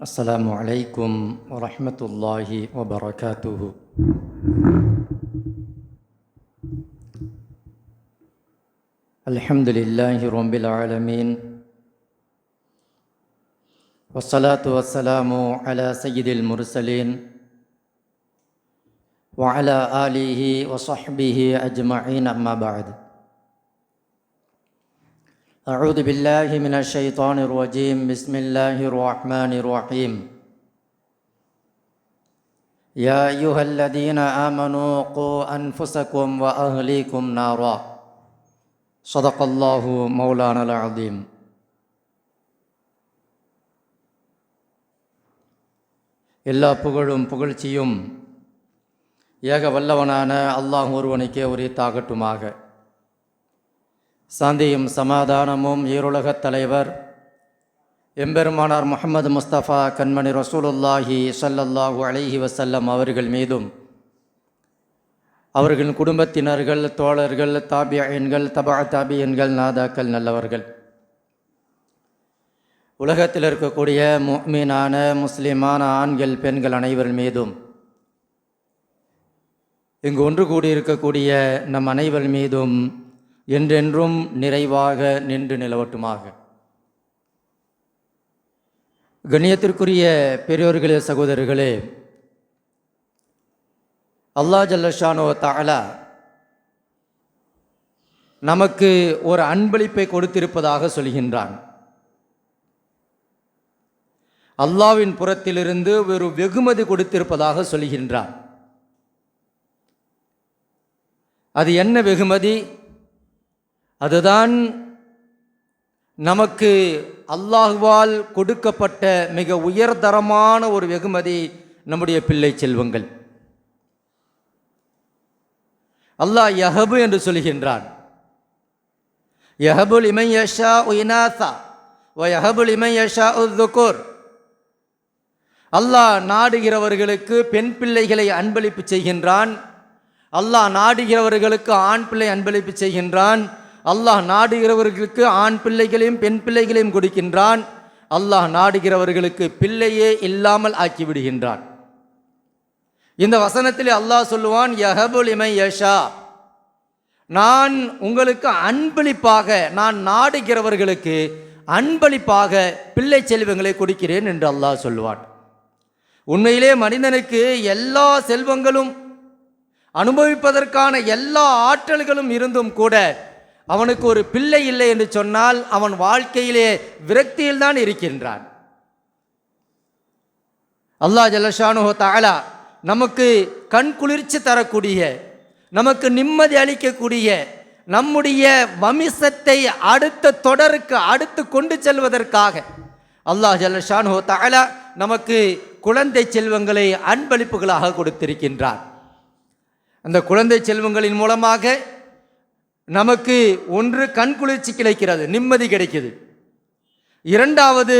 السلام عليكم ورحمة الله وبركاته. الحمد لله رب العالمين. والصلاة والسلام على سيد المرسلين وعلى آله وصحبه أجمعين أما بعد. أعوذ بالله من الشيطان الرجيم بسم الله الرحمن الرحيم يا أيها الذين آمنوا قوا أنفسكم وأهليكم نارا صدق الله مولانا العظيم எல்லா புகழும் புகழ்ச்சியும் ஏக வல்லவனான அல்லாஹ் ஒருவனுக்கே உரித்தாகட்டுமாக சாந்தியும் சமாதானமும் ஈருலகத் தலைவர் எம்பெருமானார் முகமது முஸ்தபா கண்மணி ரசூலுல்லாஹி சல்லல்லாஹூ அலிஹி வசல்லம் அவர்கள் மீதும் அவர்களின் குடும்பத்தினர்கள் தோழர்கள் தாபியன்கள் தபா தாபியன்கள் நாதாக்கள் நல்லவர்கள். உலகத்தில் இருக்கக்கூடிய மீனான முஸ்லிமான ஆண்கள் பெண்கள் அனைவர் மீதும் இங்கு ஒன்று கூடியிருக்கக்கூடிய நம் அனைவர் மீதும் என்றென்றும் நிறைவாக நின்று நிலவட்டுமாக. கண்ணியத்திற்குரிய பெரியோர்களே சகோதரர்களே அல்லா ஜல்லஷானோ தாலா நமக்கு ஒரு அன்பளிப்பை கொடுத்திருப்பதாக சொல்கின்றான். அல்லாவின் புறத்திலிருந்து ஒரு வெகுமதி கொடுத்திருப்பதாக சொல்கின்றான். அது என்ன வெகுமதி? அதுதான் நமக்கு அல்லாஹுவால் கொடுக்கப்பட்ட மிக உயர்தரமான ஒரு வெகுமதி நம்முடைய பிள்ளை செல்வங்கள். அல்லாஹ் யஹபு என்று சொல்கின்றான். யஹபுல் இமையஷா உயினாசா ஓ யஹபுல் இமையஷா உதுகோர் அல்லாஹ் நாடுகிறவர்களுக்கு பெண் பிள்ளைகளை அன்பளிப்பு செய்கின்றான். அல்லாஹ் நாடுகிறவர்களுக்கு ஆண் பிள்ளை அன்பளிப்பு செய்கின்றான். அல்லாஹ் நாடுகிறவர்களுக்கு ஆண் பிள்ளைகளையும் பெண் பிள்ளைகளையும் கொடுக்கின்றான். அல்லாஹ் நாடுகிறவர்களுக்கு பிள்ளையே இல்லாமல் ஆக்கி விடுகின்றான் இந்த வசனத்தில் அல்லாஹ் சொல்லுவான் யஹபுல் இமை யஷா. நான் உங்களுக்கு அன்பளிப்பாக நான் நாடுகிறவர்களுக்கு அன்பளிப்பாக பிள்ளை செல்வங்களை கொடுக்கிறேன் என்று அல்லாஹ் சொல்லுவான். உண்மையிலே மனிதனுக்கு எல்லா செல்வங்களும் அனுபவிப்பதற்கான எல்லா ஆற்றல்களும் இருந்தும் கூட அவனுக்கு ஒரு பிள்ளை இல்லை என்று சொன்னால் அவன் வாழ்க்கையிலே விரக்தியில் தான் இருக்கின்றான். அல்லாஹ் ஜலஷானுஹோ தாலா நமக்கு கண் குளிர்ச்சி தரக்கூடிய நமக்கு நிம்மதி அளிக்கக்கூடிய நம்முடைய வம்சத்தை அடுத்த தொடருக்கு அடுத்து கொண்டு செல்வதற்காக அல்லாஹ் ஜல்லஷானு தாலா நமக்கு குழந்தை செல்வங்களை அன்பளிப்புகளாக கொடுத்திருக்கின்றார் அந்த குழந்தை செல்வங்களின் மூலமாக நமக்கு ஒன்று கண் குளிர்ச்சி கிடைக்கிறது நிம்மதி கிடைக்குது. இரண்டாவது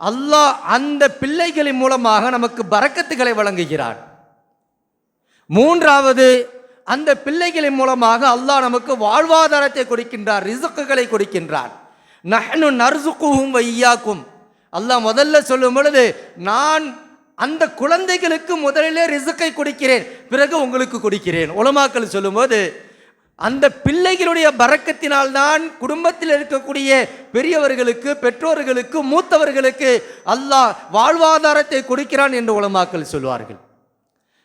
அல்லாஹ் அந்த பிள்ளைகளின் மூலமாக நமக்கு பறக்கத்துகளை வழங்குகிறார். மூன்றாவது அந்த பிள்ளைகளின் மூலமாக அல்லாஹ் நமக்கு வாழ்வாதாரத்தை கொடுக்கின்றார் ரிசுக்குகளை கொடுக்கின்றார். நஹனு நர்சுக்குவும் வையாக்கும் அல்லாஹ் முதல்ல சொல்லும் பொழுது நான் அந்த குழந்தைகளுக்கு முதலிலே ரிசுக்கை கொடுக்கிறேன் பிறகு உங்களுக்கு கொடுக்கிறேன். உலமாக்கள் சொல்லும்போது அந்த பிள்ளைகளுடைய பறக்கத்தினால்தான் குடும்பத்தில் இருக்கக்கூடிய பெரியவர்களுக்கு பெற்றோர்களுக்கு மூத்தவர்களுக்கு அல்லாஹ் வாழ்வாதாரத்தை கொடுக்கிறான் என்று உலமாக்கல் சொல்வார்கள்.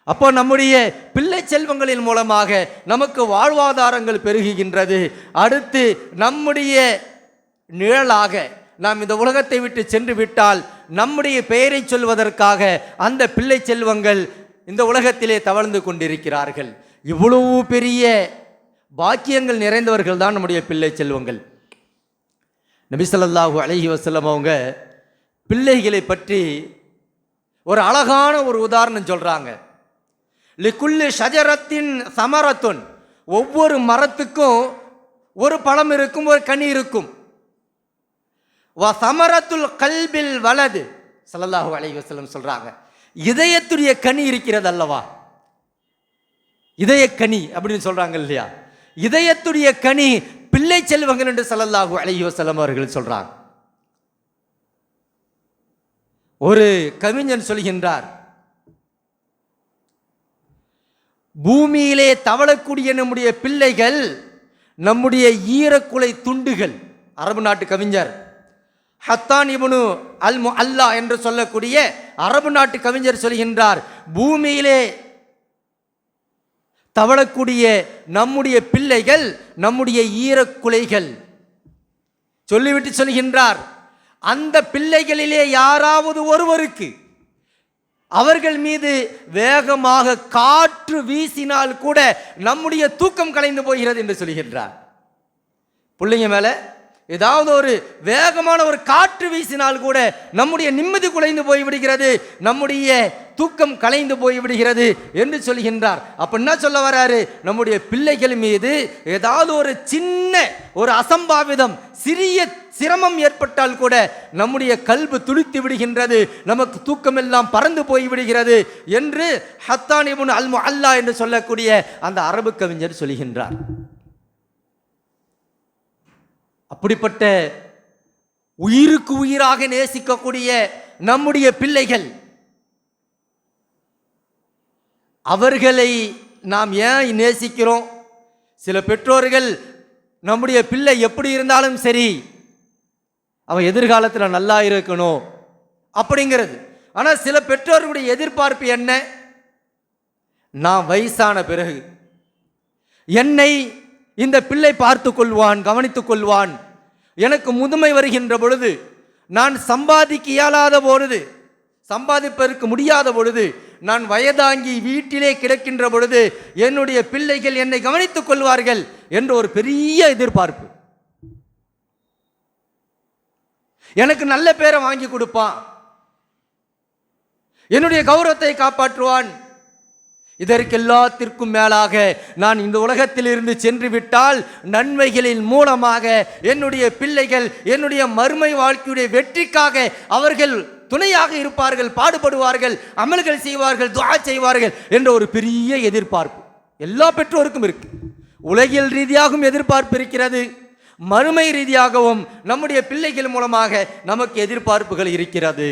அப்போ நம்முடைய பிள்ளை செல்வங்களின் மூலமாக நமக்கு வாழ்வாதாரங்கள் பெருகுகின்றது. அடுத்து நம்முடைய நிழலாக நாம் இந்த உலகத்தை விட்டு சென்று விட்டால் நம்முடைய பெயரை சொல்வதற்காக அந்த பிள்ளை செல்வங்கள் இந்த உலகத்திலே தவழ்ந்து கொண்டிருக்கிறார்கள். இவ்வளவு பெரிய பாக்கியங்கள் நிறைந்தவர்கள் தான் நம்முடைய பிள்ளை செல்வங்கள். நபிசல்லாஹு அலஹி வசல்லம் அவங்க பிள்ளைகளை பற்றி ஒரு அழகான ஒரு உதாரணம் சொல்கிறாங்க லிக்குல்லு ஷஜரத்தின் சமரத்துன் ஒவ்வொரு மரத்துக்கும் ஒரு பழம் இருக்கும் ஒரு கனி இருக்கும். வ சமரத்துல் கல்பில் வலது சல்லல்லாஹு அலஹி வசல்லம் சொல்கிறாங்க இதயத்துடைய கனி இருக்கிறது அல்லவா? இதய கனி அப்படின்னு சொல்கிறாங்க இல்லையா? இதயத்துடைய கனி பிள்ளை செல்வங்கள் என்று ஸல்லல்லாஹு அலைஹி செல்லம் அவர்கள் சொல்றாங்க. ஒரு கவிஞன் சொல்கின்றார் பூமியிலே தவழக்கூடிய நம்முடைய பிள்ளைகள் நம்முடைய ஈரக்குலை துண்டுகள். அரபு நாட்டு கவிஞர் ஹத்தான் இப்னு அல் மு அல்லா என்று சொல்லக்கூடிய அரபு நாட்டு கவிஞர் சொல்கின்றார் பூமியிலே தவழக்கூடிய நம்முடைய பிள்ளைகள் நம்முடைய ஈரக்குலைகள். சொல்லிவிட்டு சொல்கின்றார் அந்த பிள்ளைகளிலே யாராவது ஒருவருக்கு அவர்கள் மீது வேகமாக காற்று வீசினால் கூட நம்முடைய தூக்கம் கலைந்து போகிறது என்று சொல்கின்றார். பிள்ளைங்க மேலே ஏதாவது ஒரு வேகமான ஒரு காற்று வீசினால் கூட நம்முடைய நிம்மதி குலைந்து போய் விடுகிறது நம்முடைய தூக்கம் கலைந்து போய் விடுகிறது என்று சொல்கின்றார். அப்போ என்ன சொல்ல வராரு? நம்முடைய பிள்ளைகள் மீது ஏதாவது ஒரு சின்ன ஒரு அசம்பாவிதம் சிறிய சிரமம் ஏற்பட்டால் கூட நம்முடைய கல்பு துடித்து விடுகின்றது நமக்கு தூக்கமெல்லாம் பறந்து போய் விடுகிறது என்று ஹத்தானிபுன் அல்மு அல்லா என்று சொல்லக்கூடிய அந்த அரபு கவிஞர் சொல்கின்றார். அப்படிப்பட்ட உயிருக்கு உயிராக நேசிக்கக்கூடிய நம்முடைய பிள்ளைகள் அவர்களை நாம் ஏன் நேசிக்கிறோம்? சில பெற்றோர்கள் நம்முடைய பிள்ளை எப்படி இருந்தாலும் சரி அவன் எதிர்காலத்தில் நல்லா இருக்கணும் அப்படிங்கிறது. ஆனால் சில பெற்றோர்களுடைய எதிர்பார்ப்பு என்ன? நான் வயசான பிறகு. என்னை இந்த பிள்ளை பார்த்து கொள்வான் கவனித்துக் கொள்வான் எனக்கு முதுமை வருகின்ற பொழுது நான் சம்பாதிக்க இயலாத பொழுது சம்பாதிப்பதற்கு முடியாத பொழுது நான் வயதாங்கி வீட்டிலே கிடக்கின்ற பொழுது என்னுடைய பிள்ளைகள் என்னை கவனித்துக் கொள்வார்கள் என்ற ஒரு பெரிய எதிர்பார்ப்பு. எனக்கு நல்ல பேரை வாங்கி கொடுப்பான். என்னுடைய கௌரவத்தை காப்பாற்றுவான். இதற்கெல்லாத்திற்கும் மேலாக நான் இந்த உலகத்திலிருந்து சென்று விட்டால் நன்மைகளின் மூலமாக என்னுடைய பிள்ளைகள் என்னுடைய மறுமை வாழ்க்கையுடைய வெற்றிக்காக அவர்கள் துணையாக இருப்பார்கள் பாடுபடுவார்கள் அமல்கள் செய்வார்கள் துவா செய்வார்கள் என்ற ஒரு பெரிய எதிர்பார்ப்பு எல்லா பெற்றோருக்கும் இருக்கு. உலகியல் ரீதியாகவும் எதிர்பார்ப்பு இருக்கிறது. மறுமை ரீதியாகவும் நம்முடைய பிள்ளைகள் மூலமாக நமக்கு எதிர்பார்ப்புகள் இருக்கிறது.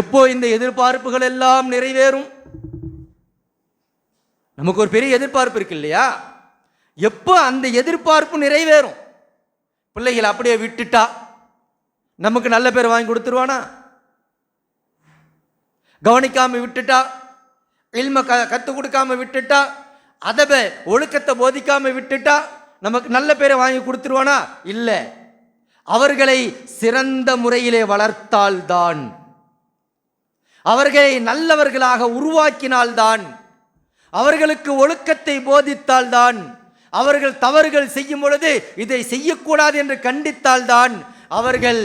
எப்போ இந்த எதிர்பார்ப்புகள் எல்லாம் நிறைவேறும்? நமக்கு ஒரு பெரிய எதிர்பார்ப்பு இருக்கு இல்லையா? எப்போ அந்த எதிர்பார்ப்பு நிறைவேறும்? பிள்ளைகளை அப்படியே விட்டுட்டா? நமக்கு நல்ல பேர் வாங்கி கொடுத்துருவானா? கவனிக்காமல் விட்டுட்டா? இல்ம க கற்றுக் கொடுக்காம விட்டுட்டா? அதப ஒழுக்கத்தை போதிக்காமல் விட்டுட்டா? நமக்கு நல்ல பேரை வாங்கி கொடுத்துருவானா? இல்லை. அவர்களை சிறந்த முறையிலே வளர்த்தால்தான். அவர்களை நல்லவர்களாக உருவாக்கினால்தான் அவர்களுக்கு ஒழுக்கத்தை போதித்தால்தான் அவர்கள் தவறுகள் செய்யும் பொழுது இதை செய்யக்கூடாது என்று கண்டித்தால்தான் அவர்கள்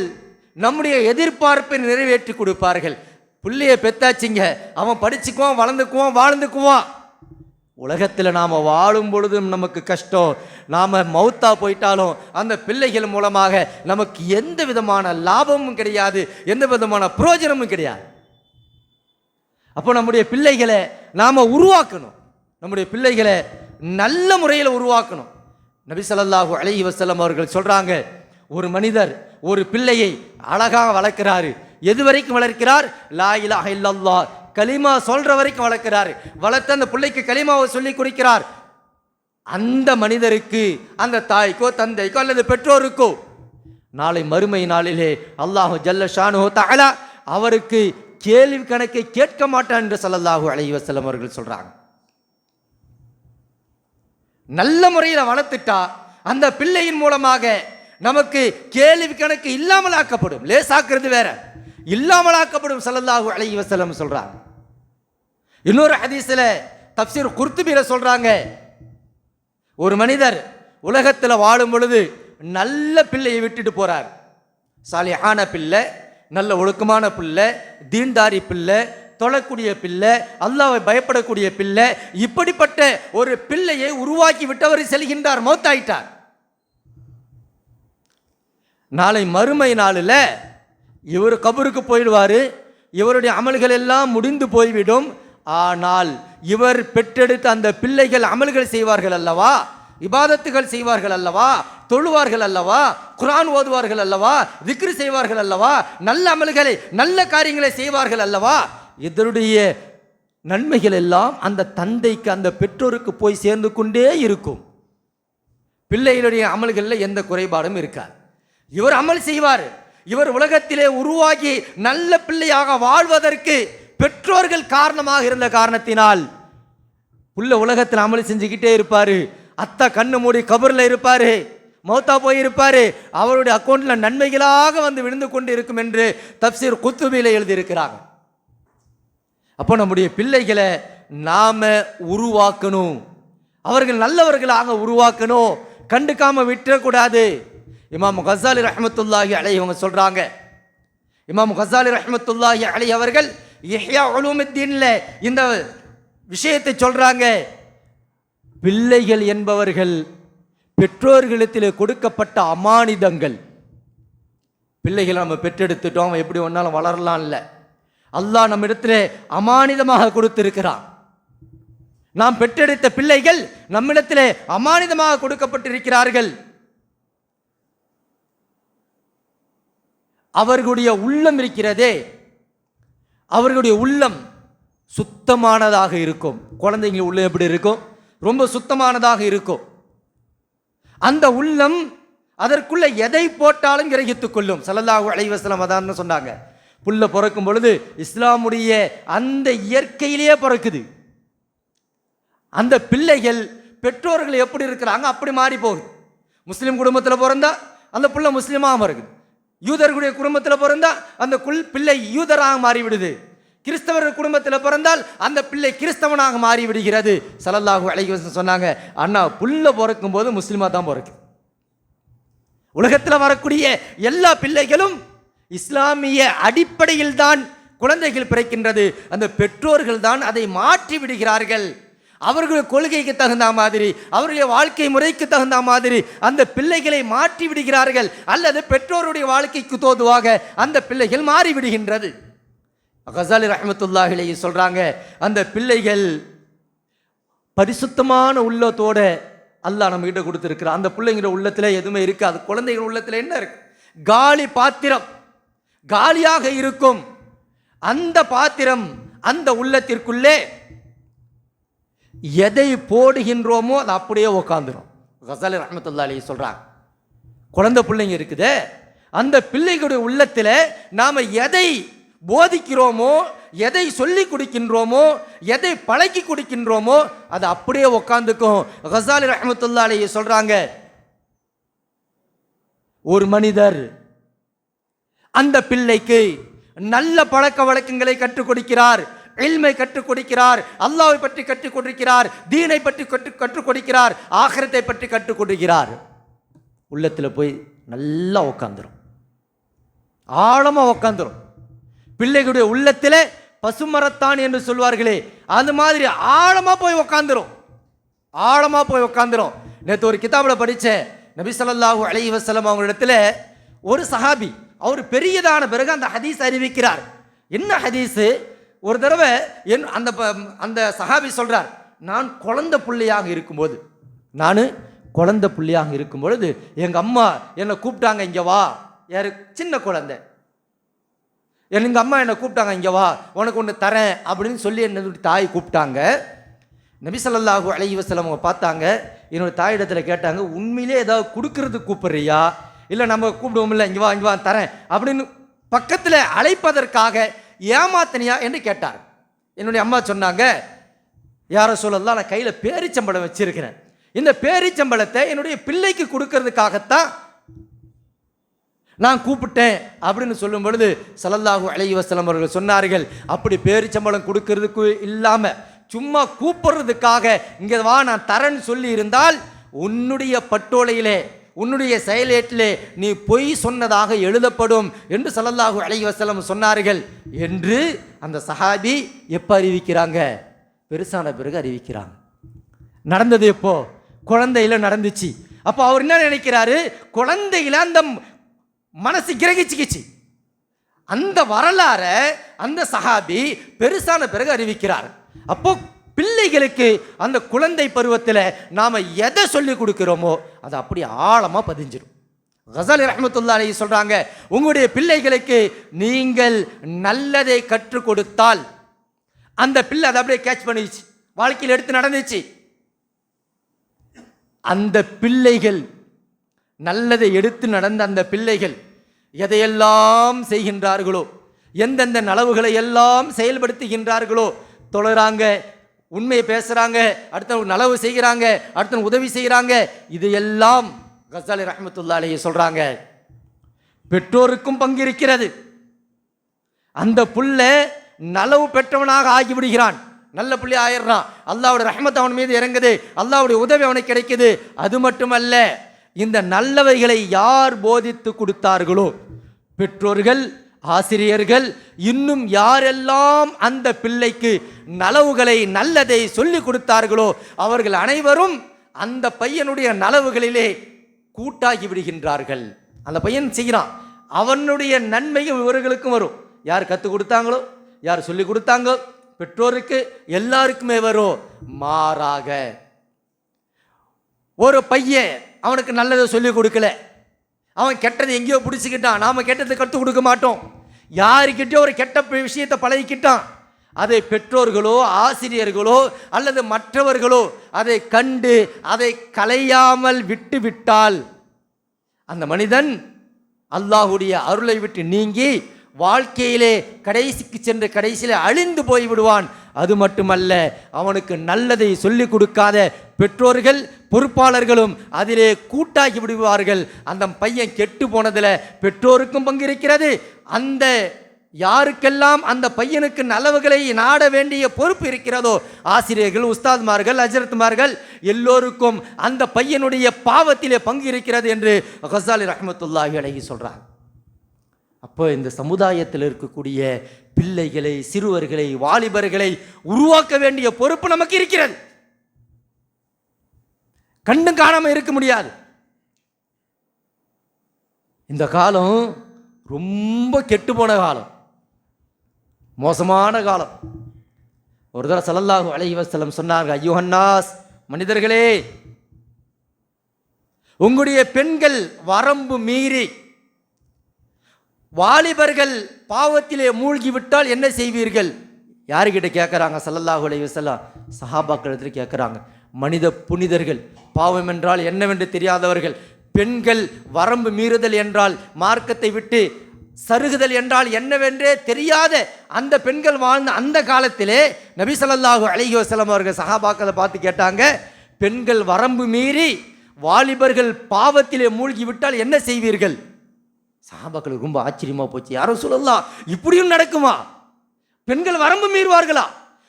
நம்முடைய எதிர்பார்ப்பை நிறைவேற்றி கொடுப்பார்கள். பிள்ளைய பெத்தாச்சிங்க அவன் படிச்சுக்குவான் வளர்ந்துக்குவான் வாழ்ந்துக்குவான். உலகத்தில் நாம் வாழும் பொழுதும் நமக்கு கஷ்டம். நாம் மௌத்தா போயிட்டாலும் அந்த பிள்ளைகள் மூலமாக நமக்கு எந்த விதமான லாபமும் கிடையாது எந்த விதமான பிரயோஜனமும் கிடையாது. அப்போ நம்முடைய பிள்ளைகளை நாம் உருவாக்கணும். நம்முடைய பிள்ளைகளை நல்ல முறையில் உருவாக்கணும். நபி ஸல்லல்லாஹு அலைஹி வசலம் அவர்கள் சொல்கிறாங்க ஒரு மனிதர் ஒரு பிள்ளையை அழகாக வளர்க்கிறாரு. எது வரைக்கும் வளர்க்கிறார்? லா இலா இல்லல்லா கலிமா சொல்கிற வரைக்கும் வளர்க்கிறார். வளர்த்து அந்த பிள்ளைக்கு கலிமாவை சொல்லி கொடுக்கிறார். அந்த மனிதருக்கு அந்த தாய்க்கோ தந்தைக்கோ அல்லது பெற்றோருக்கோ நாளை மறுமை நாளிலே அல்லாஹு ஜல்ல ஷானு தகலா அவருக்கு கேள்வி கணக்கை கேட்க மாட்டான் என்று ஸல்லல்லாஹு அலைஹி வஸல்லம் அவர்கள் சொல்கிறாங்க நல்ல முறையில் வளர்த்துட்டா அந்த பிள்ளையின் மூலமாக நமக்கு கேள்வி கணக்கு இல்லாமல் ஆக்கப்படும். லேசாக்குறது வேற. இல்லாமல் ஆக்கப்படும் ஸல்லல்லாஹு அலைஹி வசலம் சொல்கிறாங்க இன்னொரு ஹதீஸில் தப்சீர் குர்துபில சொல்கிறாங்க ஒரு மனிதர் உலகத்தில் வாழும் பொழுது நல்ல பிள்ளையை விட்டுட்டு போகிறார் சாலியான பிள்ளை நல்ல ஒழுக்கமான பிள்ளை தீன்தாரி பிள்ளை தொழக்கூடிய பிள்ளை அல்லாவை பயப்படக்கூடிய பிள்ளை இப்படிப்பட்ட ஒரு பிள்ளையை உருவாக்கி விட்டவர் செல்கின்றார் மௌத்தாயிட்டார். நாளை மறுமை நாளில் இவர் கபருக்கு போயிடுவார் இவருடைய அமல்கள் எல்லாம் முடிந்து போய்விடும். ஆனால் இவர் பெற்றெடுத்த அந்த பிள்ளைகள் அமல்கள் செய்வார்கள் அல்லவா? இபாதத்துகள் செய்வார்கள் அல்லவா? தொழுவார்கள் அல்லவா? குரான் ஓதுவார்கள் அல்லவா? விக்ரி செய்வார்கள் அல்லவா? நல்ல அமல்களை நல்ல காரியங்களை செய்வார்கள் அல்லவா? இதனுடைய நன்மைகள் எல்லாம் அந்த தந்தைக்கு அந்த பெற்றோருக்கு போய் சேர்ந்து கொண்டே இருக்கும். பிள்ளைகளுடைய அமல்களில் எந்த குறைபாடும் இருக்காது. இவர் அமல் செய்வார். இவர் உலகத்திலே உருவாகி நல்ல பிள்ளையாக வாழ்வதற்கு பெற்றோர்கள் காரணமாக இருந்த காரணத்தினால் உள்ள உலகத்தில் அமல் செஞ்சுக்கிட்டே இருப்பார். அத்தா கண்ணு மூடி கபரில் இருப்பார். மௌத்தா போயிருப்பார். அவருடைய அக்கௌண்ட்டில் நன்மைகளாக வந்து விழுந்து கொண்டு இருக்கும் என்று தப்சீர் குத்துபியில எழுதியிருக்கிறாங்க. அப்போ நம்முடைய பிள்ளைகளை நாம் உருவாக்கணும். அவர்கள் நல்லவர்களாக உருவாக்கணும். கண்டுக்காம விட்டுறக்கூடாது. இமாம் கசாலி ரஹமத்துல்லாஹி அலை இவங்க சொல்கிறாங்க இமாம் கசாலி ரஹமத்துல்லாஹி அலை அவர்கள் இஹ்யா உலூமுத்தீன்ல இந்த விஷயத்தை சொல்கிறாங்க பிள்ளைகள் என்பவர்கள் பெற்றோர்களிடத்தில் கொடுக்கப்பட்ட அமானிதங்கள். பிள்ளைகளை நம்ம பெற்றெடுத்துட்டோம். அவன் எப்படி ஒன்றாலும் வளரலாம் இல்லை அல்லாஹ் நம்ம அமானிதமாக கொடுத்திருக்கிறான். நாம் பெற்றெடுத்த பிள்ளைகள் நம்மிடத்திலே அமானிதமாக கொடுக்கப்பட்டிருக்கிறார்கள். அவர்களுடைய உள்ளம் இருக்கிறதே. அவர்களுடைய உள்ளம் சுத்தமானதாக இருக்கும். குழந்தைங்க உள்ளம் எப்படி இருக்கும்? ரொம்ப சுத்தமானதாக இருக்கும். அந்த உள்ளம் அதற்குள்ள எதை போட்டாலும் கிரகித்துக் கொள்ளும். ஸல்லல்லாஹு அலைவசலம் அதான் சொன்னாங்க. புல்ல பிறக்கும் பொழுது இஸ்லாமுடைய அந்த இயற்கையிலேயே பிறக்குது. அந்த பிள்ளைகள் பெற்றோர்கள் எப்படி இருக்கிறாங்க அப்படி மாறி போகுது. முஸ்லீம் குடும்பத்தில் பிறந்தா அந்த பிள்ளை முஸ்லீமாக இருக்குது யூதர்களுடைய குடும்பத்தில் பிறந்தா அந்த குல் பிள்ளை யூதராக மாறிவிடுது. கிறிஸ்தவர்கள் குடும்பத்தில் பிறந்தால் அந்த பிள்ளை கிறிஸ்தவனாக மாறி விடுகிறது ஸல்லல்லாஹு சொன்னாங்க அண்ணா புல்ல பிறக்கும் போது முஸ்லீமாக தான் பிறக்குது. உலகத்தில் வரக்கூடிய எல்லா பிள்ளைகளும் இஸ்லாமிய அடிப்படையில் தான் குழந்தைகள் பிறக்கின்றது. அந்த பெற்றோர்கள் தான் அதை மாற்றி விடுகிறார்கள். அவர்கள் கொள்கைக்கு தகுந்த மாதிரி அவருடைய வாழ்க்கை முறைக்கு தகுந்த மாதிரி அந்த பிள்ளைகளை மாற்றி விடுகிறார்கள். அல்லது பெற்றோருடைய வாழ்க்கைக்கு தோதுவாக அந்த பிள்ளைகள் மாறிவிடுகின்றது ஹசாலி கசாலி ரஹமத்துல்லாஹிலே அந்த பிள்ளைகள் பரிசுத்தமான உள்ளத்தோட அல்லாஹ் நம்ம கொடுத்துருக்குறான். அந்த பிள்ளைங்கிற உள்ளத்தில் எதுவுமே இருக்காது. குழந்தைகள் உள்ளத்தில் என்ன இருக்கு? காலி பாத்திரம். காலியாக இருக்கும். அந்த பாத்திரம் அந்த உள்ளத்திற்குள்ளே எதை போடுகின்றோமோ அது அப்படியே உக்காந்துரும். கசாலி ரஹமத்துல்லா அலி சொல்றாங்க. குழந்தை பிள்ளைங்க இருக்குதே. அந்த பிள்ளைகளுடைய உள்ளத்தில் நாம் எதை போதிக்கிறோமோ எதை சொல்லி கொடுக்கின்றோமோ எதை பழக்கி கொடுக்கின்றோமோ அது அப்படியே உக்காந்துக்கும். கசாலி ரஹமத்துல்லா அலி சொல்றாங்க. ஒரு மனிதர் அந்த பிள்ளைக்கு நல்ல பழக்க வழக்கங்களை கற்றுக் கொடுக்கிறார் எல்மை கற்றுக் கொடுக்கிறார் அல்லாவை பற்றி கற்றுக் கொடுக்கிறார் தீனை பற்றி கற்று கற்றுக் கொடுக்கிறார் ஆகரத்தை பற்றி கற்றுக் கொடுக்கிறார். உள்ளத்தில் போய் நல்லா உக்காந்துரும். ஆழமாக உக்காந்துரும். பிள்ளைகளுடைய உள்ளத்தில் பசுமரத்தான் என்று சொல்வார்களே அது மாதிரி ஆழமாக போய் உக்காந்துரும். ஆழமாக போய் உக்காந்துரும். நேற்று ஒரு கிதாபில் படித்தேன். நபி சொல்லாஹூ அலி வசலம் அவங்க இடத்துல ஒரு சஹாபி அவர் பெரியதான பிறகு அந்த ஹதீஸ் அறிவிக்கிறார். என்ன ஹதீஸு? ஒரு தடவை என் அந்த ப- அந்த சஹாபி சொல்கிறார் நான் குழந்த பிள்ளையாக இருக்கும்போது நான் குழந்த பிள்ளையாக இருக்கும் பொழுது எங்கள் அம்மா என்னை கூப்பிட்டாங்க இங்கே வா யாரு சின்ன குழந்தை. எங்கள் அம்மா என்னை கூப்பிட்டாங்க இங்கே வா உனக்கு ஒன்று தரேன் அப்படின்னு சொல்லி என்னுடைய தாய் கூப்பிட்டாங்க. நபிசல்லாஹூ அலைவசலம் அவங்க பார்த்தாங்க என்னோட தாயிடத்தில் கேட்டாங்க உண்மையிலே ஏதாவது கொடுக்கறதுக்கு கூப்பிட்றியா? இல்லை நம்ம கூப்பிடுவோம்ல இங்கே வா இங்கே வா தரேன் அப்படின்னு பக்கத்தில் அழைப்பதற்காக ஏமாத்தனியா என்று கேட்டார். என்னுடைய அம்மா சொன்னாங்க யாரோ சொல்லலாம் நான் கையில் பேரிச்சம்பளம் வச்சிருக்கிறேன். இந்த பேரிச்சம்பளத்தை என்னுடைய பிள்ளைக்கு கொடுக்கறதுக்காகத்தான் நான் கூப்பிட்டேன் அப்படின்னு சொல்லும் பொழுது ஸல்லல்லாஹு அலைஹி அவர்கள் சொன்னார்கள் அப்படி பேரிச்சம்பளம் கொடுக்கறதுக்கு இல்லாமல் சும்மா கூப்பிடுறதுக்காக இங்கே வா நான் தரேன்னு சொல்லி இருந்தால் உன்னுடைய பட்டோலையிலே உன்னுடைய செயலேட்டிலே நீ பொய் சொன்னதாக எழுதப்படும் என்று ஸல்லல்லாஹு அலைஹி சொன்னார்கள் என்று அந்த சஹாபி எப்போ அறிவிக்கிறாங்க? பெருசான பிறகு அறிவிக்கிறாங்க. நடந்தது எப்போ? குழந்தையில நடந்துச்சு. அப்போ அவர் என்ன நினைக்கிறாரு? குழந்தையில அந்த மனசு கிரகிச்சுக்கிச்சு. அந்த வரலாறை அந்த சஹாபி பெருசான பிறகு அறிவிக்கிறார். அப்போ பிள்ளைகளுக்கு அந்த குழந்தை பருவத்தில் நாம் எதை சொல்லி கொடுக்குறோமோ அது அப்படி ஆழமாக பதிஞ்சிடும் கசல் ரஹமத்துல்லா அலி சொல்கிறாங்க உங்களுடைய பிள்ளைகளுக்கு நீங்கள் நல்லதை கற்றுக் கொடுத்தால் அந்த பிள்ளை அதை அப்படியே கேட்ச் பண்ணிச்சு வாழ்க்கையில் எடுத்து நடந்துச்சு. அந்த பிள்ளைகள் நல்லதை எடுத்து நடந்த அந்த பிள்ளைகள் எதையெல்லாம் செய்கின்றார்களோ எந்தெந்த நலவுகளை எல்லாம் செயல்படுத்துகின்றார்களோ தொழுறாங்க உண்மையை பேசுகிறாங்க அடுத்தவங்க நலவு செய்கிறாங்க அடுத்தவங்க உதவி செய்கிறாங்க இது எல்லாம் கசாலி ரஹமத்துல்லா அலைஹி சொல்கிறாங்க பெற்றோருக்கும் பங்கு இருக்கிறது. அந்த புள்ள நலவு பெற்றவனாக ஆகிவிடுகிறான். நல்ல புள்ளி ஆயிடுறான். அல்லாவுடைய ரஹமத் அவன் மீது இறங்குது. அல்லாவுடைய உதவி அவனுக்கு கிடைக்குது. அது மட்டுமல்ல இந்த நல்லவைகளை யார் போதித்து கொடுத்தார்களோ? பெற்றோர்கள் ஆசிரியர்கள் இன்னும் யாரெல்லாம் அந்த பிள்ளைக்கு நலவுகளை நல்லதை சொல்லி கொடுத்தார்களோ அவர்கள் அனைவரும் அந்த பையனுடைய நலவுகளிலே கூட்டாகி விடுகின்றார்கள். அந்த பையன் செய்கிறான். அவனுடைய நன்மையும் இவர்களுக்கும் வரும். யார் கற்றுக் கொடுத்தாங்களோ யார் சொல்லி கொடுத்தாங்க பெற்றோருக்கு எல்லாருக்குமே வரும். மாறாக ஒரு பையன் அவனுக்கு நல்லதை சொல்லி கொடுக்கல. அவன் கெட்டதை எங்கேயோ பிடிச்சிக்கிட்டான். நாம் கெட்டதை கற்றுக் கொடுக்க மாட்டோம். யாருக்கிட்டயோ ஒரு கெட்ட விஷயத்தை பழகிக்கிட்டான். அதை பெற்றோர்களோ ஆசிரியர்களோ அல்லது மற்றவர்களோ அதை கண்டு அதை கலையாமல் விட்டு விட்டால் அந்த மனிதன் அல்லாஹுடைய அருளை விட்டு நீங்கி வாழ்க்கையிலே கடைசிக்கு சென்று கடைசியில் அழிந்து போய் விடுவான் அது மட்டுமல்ல அவனுக்கு நல்லதை சொல்லிக் கொடுக்காத பெற்றோர்கள் பொறுப்பாளர்களும் அதிலே கூட்டாகி விடுவார்கள். அந்த பையன் கெட்டு போனதில் பெற்றோருக்கும் பங்கு இருக்கிறது. அந்த யாருக்கெல்லாம் அந்த பையனுக்கு நலவுகளை நாட வேண்டிய பொறுப்பு இருக்கிறதோ ஆசிரியர்கள் உஸ்தாத்மார்கள் அஜரத்மார்கள் எல்லோருக்கும் அந்த பையனுடைய பாவத்திலே பங்கு இருக்கிறது என்று ஹசாலி ரஹமத்துல்லாஹி அழகி சொல்கிறார் அப்போ இந்த சமுதாயத்தில் இருக்கக்கூடிய பிள்ளைகளை சிறுவர்களை வாலிபர்களை உருவாக்க வேண்டிய பொறுப்பு நமக்கு இருக்கிறது. கண்டும் காணாமல் இருக்க முடியாது. இந்த காலம் ரொம்ப கெட்டு போன காலம். மோசமான காலம். ஒரு தடவை சல்லல்லாஹு அலைஹி சொன்னாங்க ஐயோ ஐயோஹன்னாஸ் மனிதர்களே உங்களுடைய பெண்கள் வரம்பு மீறி வாலிபர்கள் பாவத்திலே மூழ்கி விட்டால் என்ன செய்வீர்கள்? யாருக்கிட்ட கேட்குறாங்க சல்லல்லாஹு அலைவசல்லாம் சஹாபாக்கள் கேட்குறாங்க மனித புனிதர்கள் பாவம் என்றால் என்னவென்று தெரியாதவர்கள். பெண்கள் வரம்பு மீறுதல் என்றால் மார்க்கத்தை விட்டு சருகுதல் என்றால் என்னவென்றே தெரியாத அந்த பெண்கள் வாழ்ந்த அந்த காலத்திலே நபிசல்லாஹு ஸல்லல்லாஹு அலைஹி அவர்கள் சஹாபாக்களை பார்த்து கேட்டாங்க பெண்கள் வரம்பு மீறி வாலிபர்கள் பாவத்திலே மூழ்கி விட்டால் என்ன செய்வீர்கள்? சஹாபாக்களுக்கு ரொம்ப ஆச்சரியமா போச்சு யாரும் சொல்லலாம் இப்படியும் நடக்குமா? பெண்கள் வரம்பு மீறுவார்களா?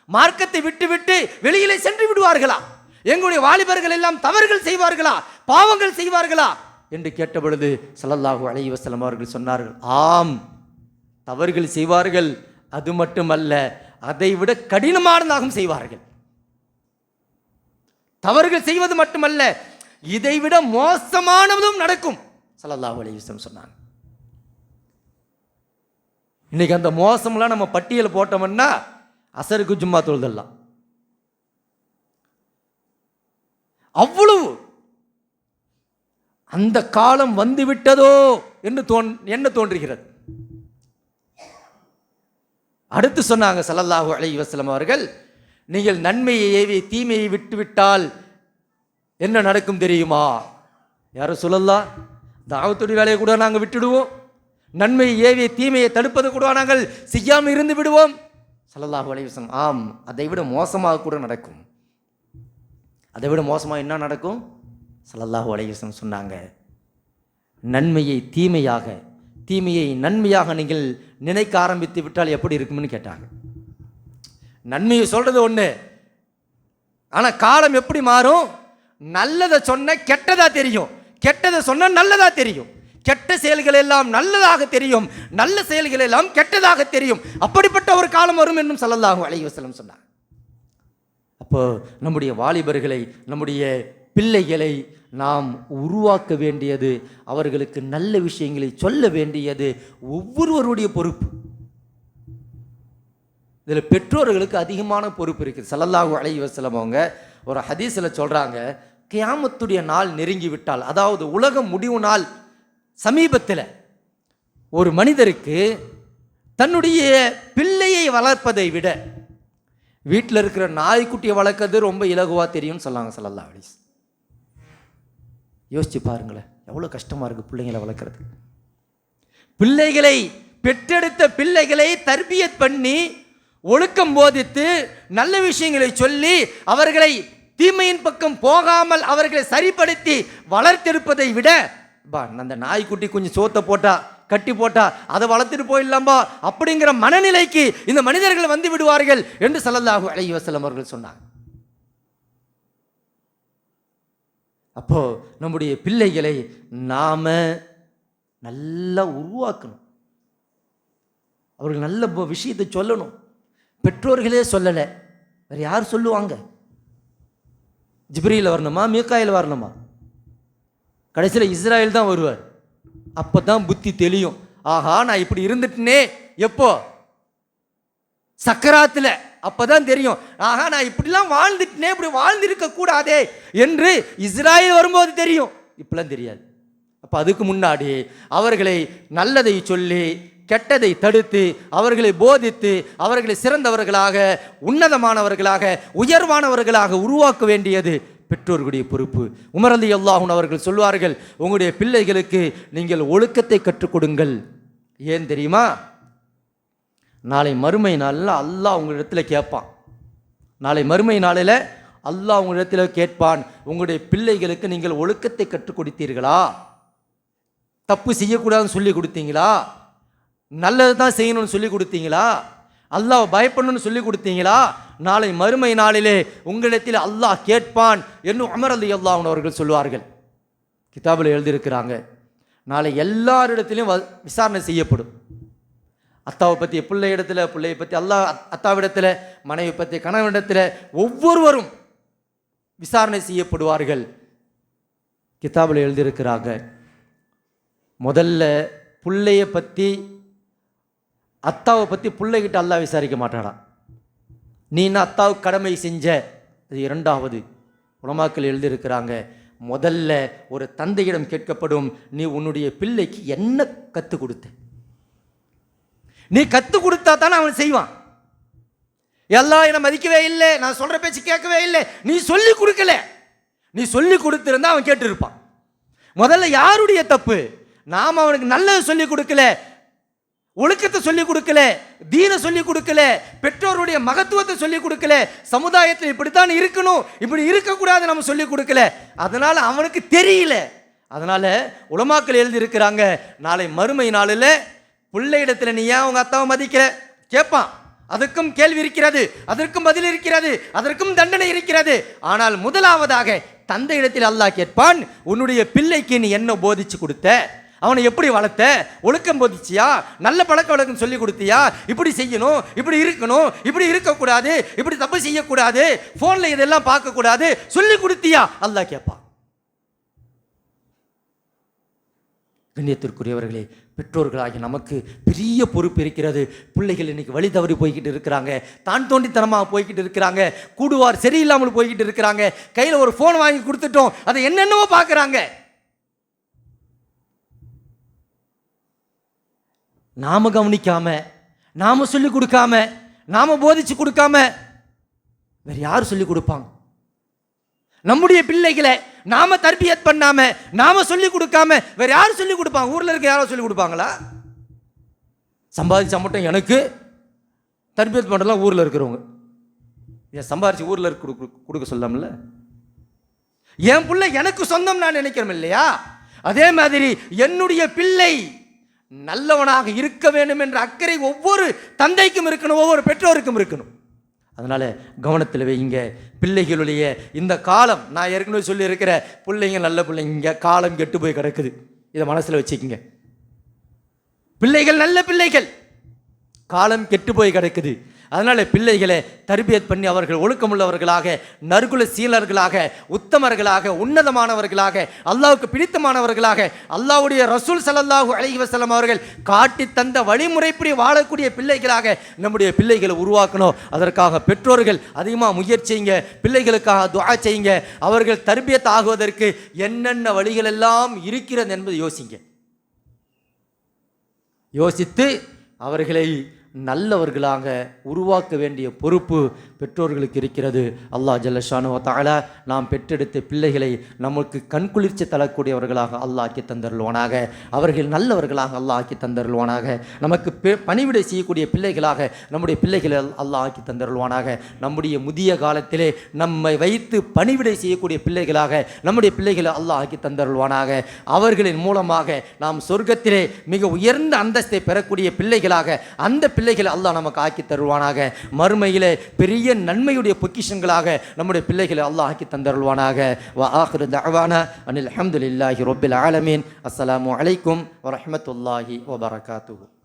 மார்க்கத்தை விட்டு விட்டு வெளியிலே சென்று விடுவார்களா? எங்களுடைய வாலிபர்கள் எல்லாம் தவறுகள் செய்வார்களா? பாவங்கள் செய்வார்களா? என்று கேட்ட பொழுது ஸல்லல்லாஹு அலைஹி அவர்கள் சொன்னார்கள் ஆம் தவறுகள் செய்வார்கள். அது மட்டுமல்ல அதை விட கடினமானதாகவும் செய்வார்கள். தவறுகள் செய்வது மட்டுமல்ல இதைவிட மோசமானதும் நடக்கும். சலல்லாஹு அலைஹி சொன்னாங்க. இன்னைக்கு அந்த மோசம்லாம் நம்ம பட்டியல் போட்டோம்னா அசருக்கு ஜும்மா தொழுதெல்லாம். அவ்வளவு. அந்த காலம் வந்து விட்டதோ என்று தோன் என்ன தோன்றுகிறது? அடுத்து சொன்னாங்க ஸல்லல்லாஹு அலி வஸல்லம் அவர்கள் நீங்கள் நன்மையை ஏவி தீமையை விட்டுவிட்டால் என்ன நடக்கும் தெரியுமா? யாரும் சொல்லலாம் தாவத்துடைய வேலையை கூட நாங்கள் விட்டுடுவோம். நன்மையை ஏவி தீமையை தடுப்பது கூட நாங்கள் செய்யாமல் இருந்து விடுவோம். ஸல்லல்லாஹு அலைவசம் ஆம் அதை விட மோசமாக கூட நடக்கும். அதை விட மோசமாக என்ன நடக்கும்? ஸல்லல்லாஹு அலைஹி சொன்னாங்க நன்மையை தீமையாக தீமையை நன்மையாக நீங்கள் நினைக்க ஆரம்பித்து விட்டால் எப்படி இருக்கும்னு கேட்டாங்க. நன்மையை சொல்கிறது ஒன்று ஆனால் காலம் எப்படி மாறும்? நல்லதை சொன்ன கெட்டதாக தெரியும். கெட்டதை சொன்ன நல்லதாக தெரியும். கெட்ட செயல்கள் எல்லாம் நல்லதாக தெரியும். நல்ல செயல்கள் எல்லாம் கெட்டதாக தெரியும். அப்படிப்பட்ட ஒரு காலம் வரும் என்றும் ஸல்லல்லாஹு அலைஹி சொன்னாங்க. அப்போ நம்முடைய வாலிபர்களை நம்முடைய பிள்ளைகளை நாம் உருவாக்க வேண்டியது அவர்களுக்கு நல்ல விஷயங்களை சொல்ல வேண்டியது ஒவ்வொருவருடைய பொறுப்பு. இதில் பெற்றோர்களுக்கு அதிகமான பொறுப்பு இருக்குது ஸல்லல்லாஹு அலைஹி வஸல்லம் அவங்க ஒரு ஹதீஸில் சொல்கிறாங்க கியாமத்துடைய நாள் நெருங்கி விட்டால் அதாவது உலகம் முடிவு நாள் சமீபத்தில் ஒரு மனிதருக்கு தன்னுடைய பிள்ளையை வளர்ப்பதை விட வீட்டில் இருக்கிற நாய்க்குட்டியை வளர்க்கறது ரொம்ப இலகுவாக தெரியும்னு சொல்லாங்க ஸல்லல்லாஹு அலைஹி யோசிச்சு பாருங்களேன் எவ்வளோ கஷ்டமாக இருக்குது பிள்ளைங்களை வளர்க்குறது பிள்ளைகளை பெற்றெடுத்த பிள்ளைகளை தர்பியத் பண்ணி ஒழுக்கம் போதித்து நல்ல விஷயங்களை சொல்லி அவர்களை தீமையின் பக்கம் போகாமல் அவர்களை சரிப்படுத்தி வளர்த்தெடுப்பதை விட பா அந்த நாய்க்குட்டி கொஞ்சம் சோத்தை போட்டால் கட்டி போட்டா அதை வளர்த்துட்டு போயிடலாம்பா அப்படிங்கிற மனநிலைக்கு இந்த மனிதர்கள் வந்து விடுவார்கள் என்று ஸல்லல்லாஹு அலைஹி வஸல்லம் அவர்கள் சொன்னாங்க. அப்போ நம்முடைய பிள்ளைகளை நாம நல்லா உருவாக்கணும். அவர்கள் நல்ல விஷயத்தை சொல்லணும். பெற்றோர்களே சொல்லலை. வேறு யார் சொல்லுவாங்க? ஜிப்ரியில் வரணுமா மீக்காயில் வரணுமா? கடைசியில் இஸ்ராயேல் தான் வருவார். அப்போ தான் புத்தி தெளியும். ஆஹா நான் இப்படி இருந்துட்டேனே எப்போ? சக்கராத்தில். அப்பதான் தெரியும். ஆஹா நான் இப்படிலாம் வாழ்ந்துட்டேனே இப்படி வாழ்ந்திருக்க கூடாதே என்று இஸ்ராயல் வரும்போது தெரியும். இப்பெல்லாம் தெரியாது. அப்போ அதுக்கு முன்னாடி அவர்களை நல்லதை சொல்லி கெட்டதை தடுத்து அவர்களை போதித்து அவர்களை சிறந்தவர்களாக உன்னதமானவர்களாக உயர்வானவர்களாக உருவாக்க வேண்டியது பெற்றோர்களுடைய பொறுப்பு. உமர் அலி அல்லாஹூன் அவர்கள் சொல்வார்கள் உங்களுடைய பிள்ளைகளுக்கு நீங்கள் ஒழுக்கத்தை கற்றுக் கொடுங்கள். ஏன் தெரியுமா? நாளை மறுமை நாளில் அல்லாஹ் உங்களிடத்தில் கேட்பான். நாளை மறுமை நாளில் அல்லாஹ் உங்களிடத்தில் கேட்பான் உங்களுடைய பிள்ளைகளுக்கு நீங்கள் ஒழுக்கத்தை கற்றுக் கொடுத்தீர்களா? தப்பு செய்யக்கூடாதுன்னு சொல்லி கொடுத்தீங்களா? நல்லது தான் செய்யணும்னு சொல்லி கொடுத்தீங்களா? அல்லாஹ் பயப்படணும்னு சொல்லி கொடுத்தீங்களா? நாளை மறுமை நாளிலே உங்களிடத்தில் அல்லாஹ் கேட்பான் என்னும் அமர் அலி அல்லாஹ் அவர்கள் சொல்வார்கள். கிதாபில் எழுதியிருக்கிறாங்க. நாளை எல்லாரிடத்திலையும் வ- விசாரணை செய்யப்படும். அத்தாவை பற்றி பிள்ளை இடத்துல பிள்ளையை பற்றி அல்லாஹ் அத்தாவிடத்தில் மனைவி பற்றி கணவனிடத்தில் ஒவ்வொருவரும் விசாரணை செய்யப்படுவார்கள். கிதாபில் எழுதியிருக்கிறாங்க. முதல்ல பிள்ளையை பற்றி அத்தாவை பற்றி பிள்ளைகிட்ட அல்லா விசாரிக்க மாட்டாடாம் நீ என்ன அத்தாவுக்கு கடமை செஞ்ச? அது இரண்டாவது. உலமாக்கள் எழுதியிருக்கிறாங்க முதல்ல ஒரு தந்தையிடம் கேட்கப்படும். நீ உன்னுடைய பிள்ளைக்கு என்ன கற்றுக் கொடுத்த? நீ கற்றுக் கொடுத்தா தானே அவன் செய்வான். எல்லாம் என்னை மதிக்கவே இல்லை. நான் சொல்கிற பேச்சு கேட்கவே இல்லை. நீ சொல்லி கொடுக்கல. நீ சொல்லி கொடுத்துருந்தா அவன் கேட்டிருப்பான். முதல்ல யாருடைய தப்பு? நாம் அவனுக்கு நல்லது சொல்லி கொடுக்கல. ஒழுக்கத்தை சொல்லி கொடுக்கல தீனை சொல்லிக் கொடுக்கல பெற்றோருடைய மகத்துவத்தை சொல்லிக் கொடுக்கல சமுதாயத்தில் இப்படித்தான் இருக்கணும் இப்படி இருக்கக்கூடாது நம்ம சொல்லி கொடுக்கல. அதனால் அவனுக்கு தெரியல. அதனால் உலமாக்கள் எழுதியிருக்கிறாங்க நாளை மறுமை நாளில் பிள்ளை இடத்துல நீ ஏன் உங்கள் அத்தாவை மதிக்கிற? கேட்பான் அதற்கும் கேள்வி இருக்கிறது அதற்கும் பதில் இருக்கிறது அதற்கும் தண்டனை இருக்கிறது. ஆனால் முதலாவதாக தந்தையிடத்தில் அல்லாஹ் கேட்பான் உன்னுடைய பிள்ளைக்கு நீ என்ன போதிச்சு கொடுத்த? அவனை எப்படி வளர்த்த? ஒழுக்கம் போதிச்சியா? நல்ல பழக்க வழக்கம் சொல்லி கொடுத்தியா? இப்படி செய்யணும் இப்படி இருக்கணும் இப்படி இருக்கக்கூடாது இப்படி தப்பு செய்யக்கூடாது ஃபோனில் இதெல்லாம் பார்க்கக்கூடாது சொல்லி கொடுத்தியா? அல்லா கேட்பான். கண்ணியத்திற்குரியவர்களே பெற்றோர்களாகி நமக்கு பெரிய பொறுப்பு இருக்கிறது. பிள்ளைகள் இன்னைக்கு வழி தவறி போய்கிட்டு இருக்கிறாங்க. தான் தோண்டித்தனமாக போய்கிட்டு இருக்கிறாங்க. கூடுவார் சரியில்லாமல் போய்கிட்டு இருக்கிறாங்க. கையில் ஒரு ஃபோன் வாங்கி கொடுத்துட்டோம். அதை என்னென்னவோ பார்க்குறாங்க. நாம் கவனிக்காம நாம் சொல்லி கொடுக்காம நாம் போதிச்சு கொடுக்காம வேற யார் சொல்லி கொடுப்பாங்க? நம்முடைய பிள்ளைகளை நாம தர்பியத் பண்ணாம நாம சொல்லி கொடுக்காம வேற யார் சொல்லி கொடுப்பாங்க? ஊர்ல இருக்க யாரோ சொல்லி கொடுப்பாங்களா? சம்பாதிச்சா மட்டும் எனக்கு தர்பியத் பண்ணுறதுலாம் ஊரில் இருக்கிறவங்க. ஏன் சம்பாதிச்சு ஊரில் இருக்க கொடுக்க- கொடுக்க சொல்லாமல என் பிள்ளை எனக்கு சொந்தம் நான் நினைக்கிறோம் இல்லையா? அதே மாதிரி என்னுடைய பிள்ளை நல்லவனாக இருக்க வேண்டும் என்ற அக்கறை ஒவ்வொரு தந்தைக்கும் இருக்கணும் ஒவ்வொரு பெற்றோருக்கும் இருக்கணும். அதனால் கவனத்தில் வைங்க பிள்ளைகளுடைய இந்த காலம் நான் ஏற்கனவே சொல்லியிருக்கிற பிள்ளைங்க நல்ல பிள்ளைங்க காலம் கெட்டு போய் கிடக்குது. இதை மனசில் வச்சுக்கோங்க. பிள்ளைகள் நல்ல பிள்ளைகள் காலம் கெட்டு போய் கிடக்குது. அதனால் பிள்ளைகளை தர்பியத் பண்ணி அவர்கள் ஒழுக்கமுள்ளவர்களாக நற்குல சீலர்களாக உத்தமர்களாக உன்னதமானவர்களாக அல்லாவுக்கு பிடித்தமானவர்களாக அல்லாவுடைய ரசூல் சலல்லாஹூ அலைஹி வசலம் அவர்கள் காட்டி தந்த வழிமுறைப்படி வாழக்கூடிய பிள்ளைகளாக நம்முடைய பிள்ளைகளை உருவாக்கணும். அதற்காக பெற்றோர்கள் அதிகமாக முயற்சிங்க பிள்ளைகளுக்காக துவா செய்யுங்க. அவர்கள் தர்பியத் ஆகுவதற்கு என்னென்ன வழிகள் எல்லாம் இருக்கிறது என்பதை யோசிங்க. யோசித்து அவர்களை நல்லவர்களாக உருவாக்க வேண்டிய பொறுப்பு பெற்றோர்களுக்கு இருக்கிறது. அல்லாஹ் ஜல்லஷானு தாலா நாம் பெற்றெடுத்த பிள்ளைகளை நமக்கு கண்குளிர்ச்சி தரக்கூடியவர்களாக அல்லாஹ் ஆக்கி தந்தருள்வானாக. அவர்கள் நல்லவர்களாக அல்லாஹ் ஆக்கி தந்தருள்வானாக. நமக்கு பெ- பணிவிடை செய்யக்கூடிய பிள்ளைகளாக நம்முடைய பிள்ளைகளை அல்லாஹ் ஆக்கி தந்தருள்வானாக. நம்முடைய முதிய காலத்திலே நம்மை வைத்து பணிவிடை செய்யக்கூடிய பிள்ளைகளாக நம்முடைய பிள்ளைகளை அல்லாஹ் ஆக்கி தந்தருள்வானாக. அவர்களின் மூலமாக நாம் சொர்க்கத்திலே மிக உயர்ந்த அந்தஸ்தை பெறக்கூடிய பிள்ளைகளாக அந்த பிள்ளைகளை அல்லாஹ் நமக்கு ஆக்கி தருவானாக. மறுமையிலே பெரிய நன்மையுடைய பொக்கிஷங்களாக நம்முடைய பிள்ளைகளை அல்லாஹ் ஆக்கி தந்தருள்வானாக. வா ஆஹிரு தஅவானா அனில் அஹமதுல்லாஹி ரொபில் ஆலமீன். அஸ்லாம் அலைக்கும் வரமத்துல்லாஹி வபரகாத்து